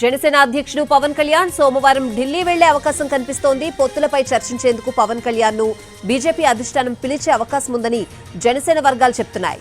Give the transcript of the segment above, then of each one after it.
జనసేన అధ్యక్షుడు పవన్ కళ్యాణ్ సోమవారం ఢిల్లీ వెళ్ళే అవకాశం కనిపిస్తోంది. పొత్తులపై చర్చించేందుకు పవన్ కళ్యాణ్ను బీజేపీ అధిష్టానం పిలిచే అవకాశం ఉందని జనసేన వర్గాలు చెప్తున్నాయి.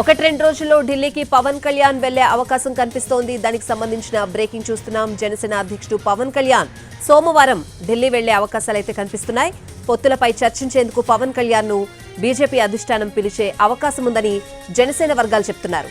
ఒకటి రెండు రోజుల్లో ఢిల్లీకి పవన్ కళ్యాణ్ వెళ్ళే అవకాశం కనిపిస్తోంది. దానికి సంబంధించిన బ్రేకింగ్ చూస్తున్నాం. జనసేన అధ్యక్షుడు పవన్ కళ్యాణ్ సోమవారం ఢిల్లీ వెళ్ళే అవకాశాలైతే కనిపిస్తున్నాయి. పొత్తులపై చర్చించేందుకు పవన్ కళ్యాణ్ను బీజేపీ అధిష్టానం పిలిచే అవకాశం ఉందని జనసేన వర్గాలు చెప్తున్నారు.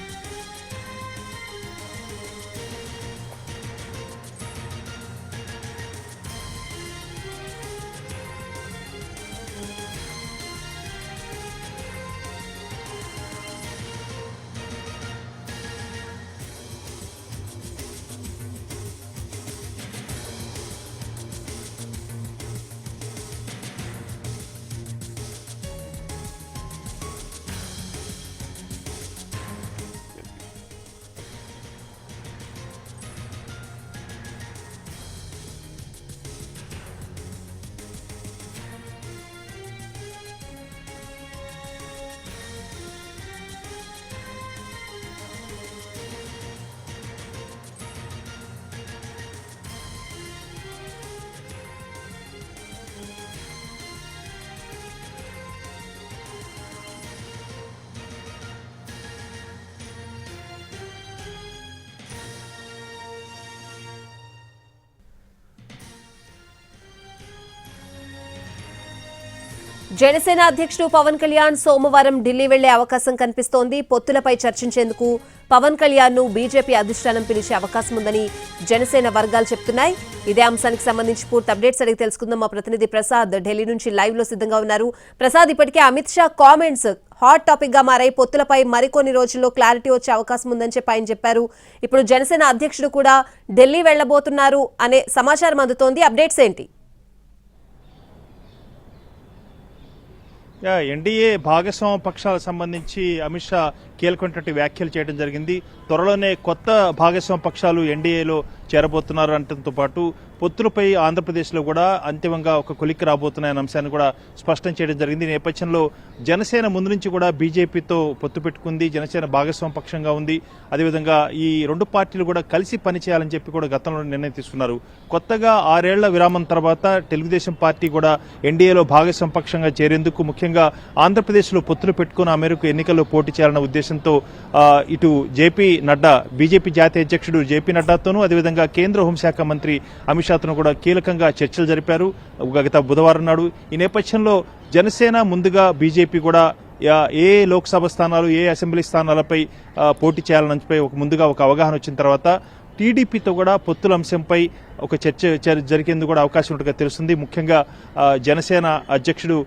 జనసేన అధ్యక్షుడు పవన్ కళ్యాణ్ సోమవారం ఢిల్లీ వెళ్ళే అవకాశం కనిపిస్తోంది. పొత్తులపై చర్చించేందుకు పవన్ కళ్యాణ్ను బీజేపీ అధిష్టానం పిలిచే అవకాశం ఉందని జనసేన వర్గాలు చెప్తున్నాయి. ఇదే అంశానికి సంబంధించి పూర్తి అప్డేట్స్ అడిగి తెలుసుకుందాం. మా ప్రతినిధి ప్రసాద్ ఢిల్లీ నుంచి లైవ్లో సిద్ధంగా ఉన్నారు. ప్రసాద్ ఇప్పటికే అమిత్ షా కామెంట్స్ హాట్ టాపిక్గా మారాయి. పొత్తులపై మరికొన్ని రోజుల్లో క్లారిటీ వచ్చే అవకాశం ఉందని చెప్పి ఆయన చెప్పారు. ఇప్పుడు జనసేన అధ్యక్షుడు కూడా ఢిల్లీ వెళ్ళబోతున్నారు అనే సమాచారం అందుతోంది. అప్డేట్స్ ఏంటి? ఎన్డీఏ భాగస్వామ్య పక్షాలకు సంబంధించి అమిత్ షా కీలకమైనటువంటి వ్యాఖ్యలు చేయడం జరిగింది. త్వరలోనే కొత్త భాగస్వామ్య పక్షాలు ఎన్డీఏలో చేరబోతున్నారు అంటంతో పాటు పొత్తులపై ఆంధ్రప్రదేశ్లో కూడా అంతిమంగా ఒక కొలిక్కి రాబోతున్నాయన్న అంశాన్ని కూడా స్పష్టం చేయడం జరిగింది. ఈ నేపథ్యంలో జనసేన ముందు నుంచి కూడా బీజేపీతో పొత్తు పెట్టుకుంది. జనసేన భాగస్వామ్య పక్షంగా ఉంది. అదేవిధంగా ఈ రెండు పార్టీలు కూడా కలిసి పనిచేయాలని చెప్పి కూడా గతంలో నిర్ణయం తీసుకున్నారు. కొత్తగా ఆరేళ్ళ విరామం తర్వాత తెలుగుదేశం పార్టీ కూడా ఎన్డీఏలో భాగస్వామ్య పక్షంగా చేరేందుకు ముఖ్యంగా ఆంధ్రప్రదేశ్లో పొత్తులు పెట్టుకుని ఆ మేరకు ఎన్నికల్లో పోటీ చేయాలన్న ఉద్దేశంతో ఇటు జేపీ నడ్డా బీజేపీ జాతీయ అధ్యక్షుడు జేపీ నడ్డాతోనూ అదేవిధంగా కేంద్ర హోంశాఖ మంత్రి అమిత్ షాతోనూ కూడా కీలకంగా చర్చలు జరిపారు. గత బుధవారం నాడు ఈ నేపథ్యంలో జనసేన ముందుగా బీజేపీ కూడా ఏ లోక్సభ స్థానాలు ఏ అసెంబ్లీ స్థానాలపై పోటీ చేయాలనిపై ముందుగా ఒక అవగాహన వచ్చిన తర్వాత టీడీపీతో కూడా పొత్తుల అంశంపై ఒక చర్చ జరిగేందుకు కూడా అవకాశం ఉన్నట్టుగా తెలుస్తుంది. ముఖ్యంగా జనసేన అధ్యక్షుడు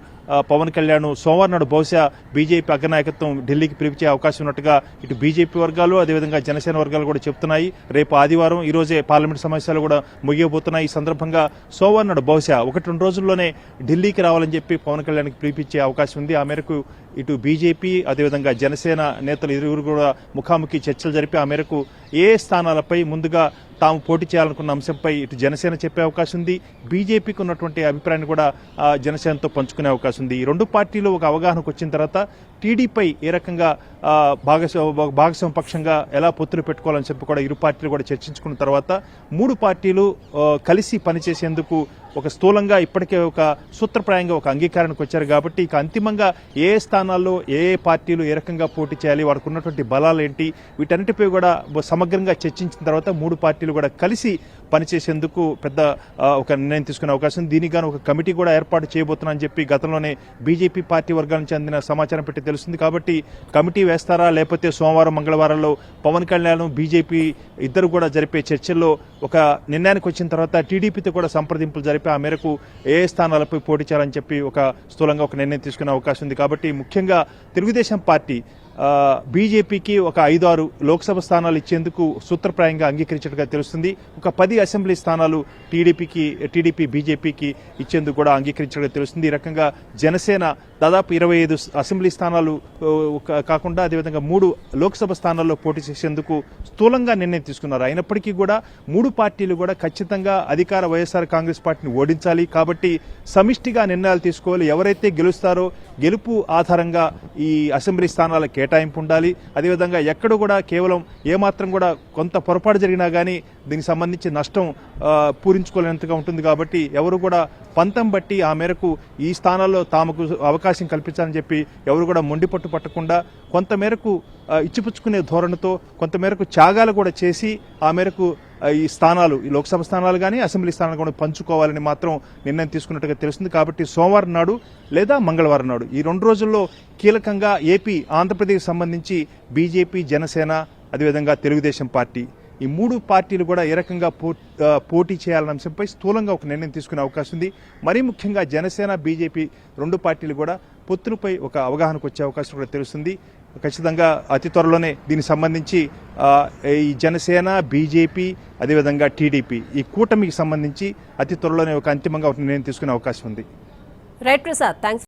పవన్ కళ్యాణ్ సోమవారం నాడు బహుశా బీజేపీ అగ్రనాయకత్వం ఢిల్లీకి పిలిపించే అవకాశం ఉన్నట్టుగా ఇటు బీజేపీ వర్గాలు అదేవిధంగా జనసేన వర్గాలు కూడా చెప్తున్నాయి రేపు ఆదివారం ఈ రోజే పార్లమెంట్ సమావేశాలు కూడా ముగియబోతున్నాయి. ఈ సందర్భంగా సోమవారం నాడు బహుశా ఒకటి రెండు రోజుల్లోనే ఢిల్లీకి రావాలని చెప్పి పవన్ కళ్యాణ్కి పిలిపించే అవకాశం ఉంది. ఆ మేరకు ఇటు బీజేపీ అదేవిధంగా జనసేన నేతలు ఇరువురు కూడా ముఖాముఖి చర్చలు జరిపి ఆ మేరకు ఏ స్థానాలపై ముందుగా తాము పోటీ చేయాలనుకున్న అంశంపై ఇటు జనసేన చెప్పే అవకాశం ఉంది. బీజేపీకి ఉన్నటువంటి అభిప్రాయాన్ని కూడా జనసేనతో పంచుకునే అవకాశం ఉంది. ఈ రెండు పార్టీలు ఒక అవగాహనకు వచ్చిన తర్వాత టీడీపై ఏ రకంగా భాగస్వా భాగస్వామ్య పక్షంగా ఎలా పొత్తులు పెట్టుకోవాలని చెప్పి కూడా ఇరు పార్టీలు కూడా చర్చించుకున్న తర్వాత మూడు పార్టీలు కలిసి పనిచేసేందుకు ఒక స్థూలంగా ఇప్పటికే ఒక సూత్రప్రాయంగా ఒక అంగీకారానికి వచ్చారు కాబట్టి ఇక అంతిమంగా ఏ స్థానాల్లో ఏ ఏ పార్టీలు ఏ రకంగా పోటీ చేయాలి వారికి ఉన్నటువంటి బలాలు ఏంటి వీటన్నిటిపై కూడా సమగ్రంగా చర్చించిన తర్వాత మూడు పార్టీలు కూడా కలిసి పనిచేసేందుకు పెద్ద ఒక నిర్ణయం తీసుకునే అవకాశం దీనికి గాను ఒక కమిటీ కూడా ఏర్పాటు చేయబోతున్నారని చెప్పి గతంలోనే బీజేపీ పార్టీ వర్గానికి చెందిన సమాచారం పెట్టి తెలుస్తుంది. కాబట్టి కమిటీ వేస్తారా? లేకపోతే సోమవారం మంగళవారంలో పవన్ కళ్యాణ్ బీజేపీ ఇద్దరు కూడా జరిపే చర్చల్లో ఒక నిర్ణయానికి వచ్చిన తర్వాత టీడీపీతో కూడా సంప్రదింపులు జరిపి ఆ మేరకు ఏ స్థానాలపై పోటీ చేయాలని చెప్పి ఒక స్థూలంగా ఒక నిర్ణయం తీసుకునే అవకాశం ఉంది. కాబట్టి ముఖ్యంగా తెలుగుదేశం పార్టీ బీజేపీకి ఒక ఐదారు లోక్సభ స్థానాలు ఇచ్చేందుకు సూత్రప్రాయంగా అంగీకరించినట్టుగా తెలుస్తుంది. ఒక పది అసెంబ్లీ స్థానాలు టీడీపీకి టీడీపీ బీజేపీకి ఇచ్చేందుకు కూడా అంగీకరించినట్టుగా తెలుస్తుంది. ఈ రకంగా జనసేన దాదాపు ఇరవై ఐదు అసెంబ్లీ స్థానాలు ఒక- కాకుండా అదేవిధంగా మూడు లోక్సభ స్థానాల్లో పోటీ చేసేందుకు స్థూలంగా నిర్ణయం తీసుకున్నారు. అయినప్పటికీ కూడా మూడు పార్టీలు కూడా ఖచ్చితంగా అధికార వైఎస్ఆర్ కాంగ్రెస్ పార్టీని ఓడించాలి. కాబట్టి సమిష్టిగా నిర్ణయాలు తీసుకోవాలి. ఎవరైతే గెలుస్తారో గెలుపు ఆధారంగా ఈ అసెంబ్లీ స్థానాల కేటాయింపు కేటాయింపు ఉండాలి అదేవిధంగా ఎక్కడ కూడా కేవలం ఏమాత్రం కూడా కొంత పొరపాటు జరిగినా కానీ దీనికి సంబంధించి నష్టం పూరించుకోలేనంతగా ఉంటుంది కాబట్టి ఎవరు కూడా పంతం బట్టి ఆ మేరకు ఈ స్థానాల్లో తాముకు అవకాశం కల్పించాలని చెప్పి ఎవరు కూడా మొండిపట్టు పట్టకుండా కొంతమేరకు ఆ, ఇచ్చిపుచ్చుకునే ధోరణితో కొంతమేరకు త్యాగాలు కూడా చేసి ఆ మేరకు ఈ స్థానాలు ఈ లోక్సభ స్థానాలు కానీ అసెంబ్లీ స్థానాలు కూడా పంచుకోవాలని మాత్రం నిర్ణయం తీసుకున్నట్టుగా తెలుస్తుంది. కాబట్టి సోమవారం నాడు లేదా మంగళవారం నాడు ఈ రెండు రోజుల్లో కీలకంగా ఏపీ ఆంధ్రప్రదేశ్ సంబంధించి బీజేపీ జనసేన అదేవిధంగా తెలుగుదేశం పార్టీ ఈ మూడు పార్టీలు కూడా ఏ రకంగా పో- పోటీ చేయాలన్న అంశంపై స్థూలంగా ఒక నిర్ణయం తీసుకునే అవకాశం ఉంది. మరీ ముఖ్యంగా జనసేన బీజేపీ రెండు పార్టీలు కూడా పొత్తులపై ఒక అవగాహనకు వచ్చే అవకాశం కూడా తెలుస్తుంది. ఖచ్చితంగా అతి త్వరలోనే దీనికి సంబంధించి ఈ జనసేన బీజేపీ అదేవిధంగా టీడీపీ ఈ కూటమికి సంబంధించి అతి త్వరలోనే ఒక అంతిమంగా ఒక నిర్ణయం తీసుకునే అవకాశం ఉంది. Right Prasad thanks